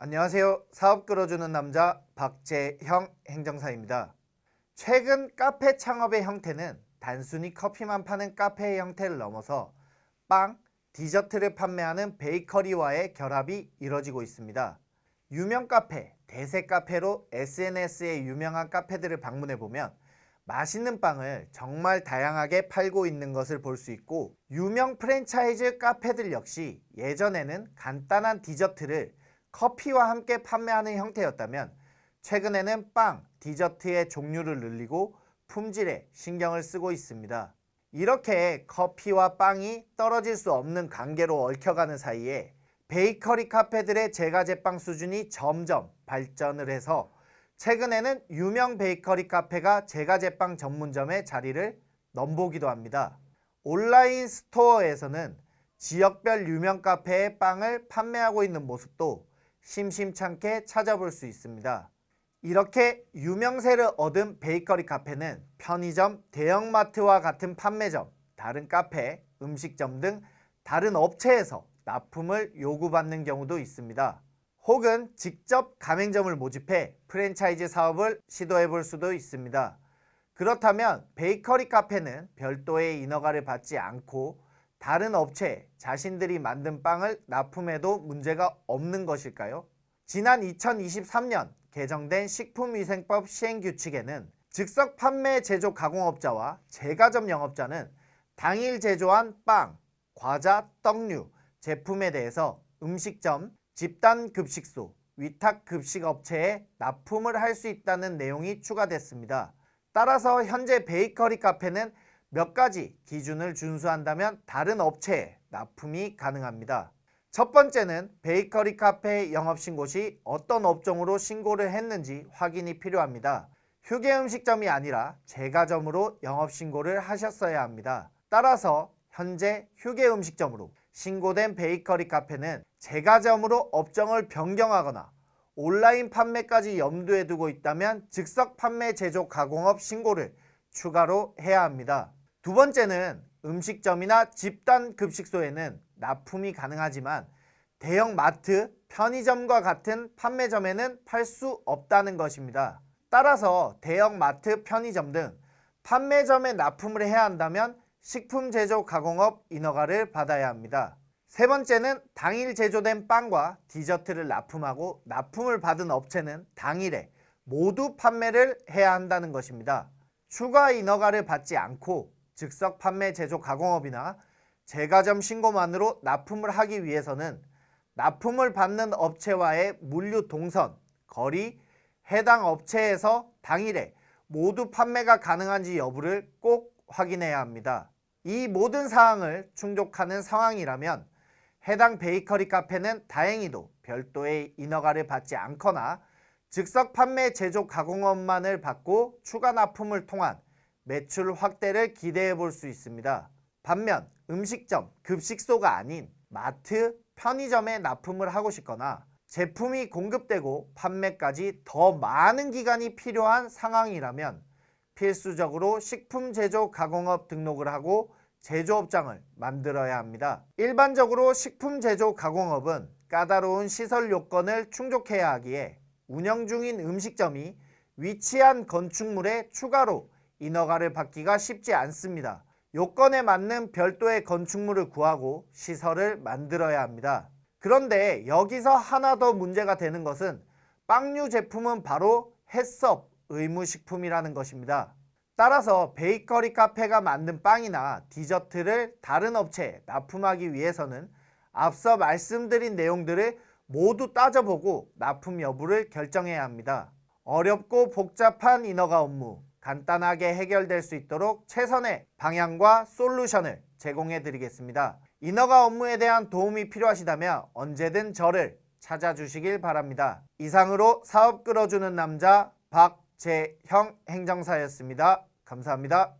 안녕하세요. 사업 끌어주는 남자 박재형 행정사입니다. 최근 카페 창업의 형태는 단순히 커피만 파는 카페의 형태를 넘어서 빵, 디저트를 판매하는 베이커리와의 결합이 이뤄지고 있습니다. 유명 카페, 대세 카페로 SNS의 유명한 카페들을 방문해 보면 맛있는 빵을 정말 다양하게 팔고 있는 것을 볼 수 있고 유명 프랜차이즈 카페들 역시 예전에는 간단한 디저트를 커피와 함께 판매하는 형태였다면 최근에는 빵, 디저트의 종류를 늘리고 품질에 신경을 쓰고 있습니다. 이렇게 커피와 빵이 떨어질 수 없는 관계로 얽혀가는 사이에 베이커리 카페들의 제과제빵 수준이 점점 발전을 해서 최근에는 유명 베이커리 카페가 제과제빵 전문점의 자리를 넘보기도 합니다. 온라인 스토어에서는 지역별 유명 카페의 빵을 판매하고 있는 모습도 심심찮게 찾아볼 수 있습니다. 이렇게 유명세를 얻은 베이커리 카페는 편의점, 대형마트와 같은 판매점, 다른 카페, 음식점 등 다른 업체에서 납품을 요구받는 경우도 있습니다. 혹은 직접 가맹점을 모집해 프랜차이즈 사업을 시도해 볼 수도 있습니다. 그렇다면 베이커리 카페는 별도의 인허가를 받지 않고 다른 업체에 자신들이 만든 빵을 납품해도 문제가 없는 것일까요? 지난 2023년 개정된 식품위생법 시행규칙에는 즉석 판매 제조 가공업자와 제과점 영업자는 당일 제조한 빵, 과자, 떡류, 제품에 대해서 음식점, 집단급식소, 위탁급식업체에 납품을 할 수 있다는 내용이 추가됐습니다. 따라서 현재 베이커리 카페는 몇 가지 기준을 준수한다면 다른 업체에 납품이 가능합니다. 첫 번째는 베이커리 카페 영업신고 시 어떤 업종으로 신고를 했는지 확인이 필요합니다. 휴게 음식점이 아니라 제과점으로 영업신고를 하셨어야 합니다. 따라서 현재 휴게 음식점으로 신고된 베이커리 카페는 제과점으로 업종을 변경하거나 온라인 판매까지 염두에 두고 있다면 즉석 판매 제조 가공업 신고를 추가로 해야 합니다. 두 번째는 음식점이나 집단 급식소에는 납품이 가능하지만 대형 마트, 편의점과 같은 판매점에는 팔 수 없다는 것입니다. 따라서 대형 마트, 편의점 등 판매점에 납품을 해야 한다면 식품 제조 가공업 인허가를 받아야 합니다. 세 번째는 당일 제조된 빵과 디저트를 납품하고 납품을 받은 업체는 당일에 모두 판매를 해야 한다는 것입니다. 추가 인허가를 받지 않고 즉석 판매 제조 가공업이나 제과점 신고만으로 납품을 하기 위해서는 납품을 받는 업체와의 물류 동선, 거리, 해당 업체에서 당일에 모두 판매가 가능한지 여부를 꼭 확인해야 합니다. 이 모든 사항을 충족하는 상황이라면 해당 베이커리 카페는 다행히도 별도의 인허가를 받지 않거나 즉석 판매 제조 가공업만을 받고 추가 납품을 통한 매출 확대를 기대해 볼 수 있습니다. 반면 음식점, 급식소가 아닌 마트, 편의점에 납품을 하고 싶거나 제품이 공급되고 판매까지 더 많은 기간이 필요한 상황이라면 필수적으로 식품 제조 가공업 등록을 하고 제조업장을 만들어야 합니다. 일반적으로 식품 제조 가공업은 까다로운 시설 요건을 충족해야 하기에 운영 중인 음식점이 위치한 건축물에 추가로 인허가를 받기가 쉽지 않습니다. 요건에 맞는 별도의 건축물을 구하고 시설을 만들어야 합니다. 그런데 여기서 하나 더 문제가 되는 것은 빵류 제품은 바로 햇섭 의무식품이라는 것입니다. 따라서 베이커리 카페가 만든 빵이나 디저트를 다른 업체에 납품하기 위해서는 앞서 말씀드린 내용들을 모두 따져보고 납품 여부를 결정해야 합니다. 어렵고 복잡한 인허가 업무 간단하게 해결될 수 있도록 최선의 방향과 솔루션을 제공해 드리겠습니다. 인허가 업무에 대한 도움이 필요하시다면 언제든 저를 찾아주시길 바랍니다. 이상으로 사업 끌어주는 남자 박재형 행정사였습니다. 감사합니다.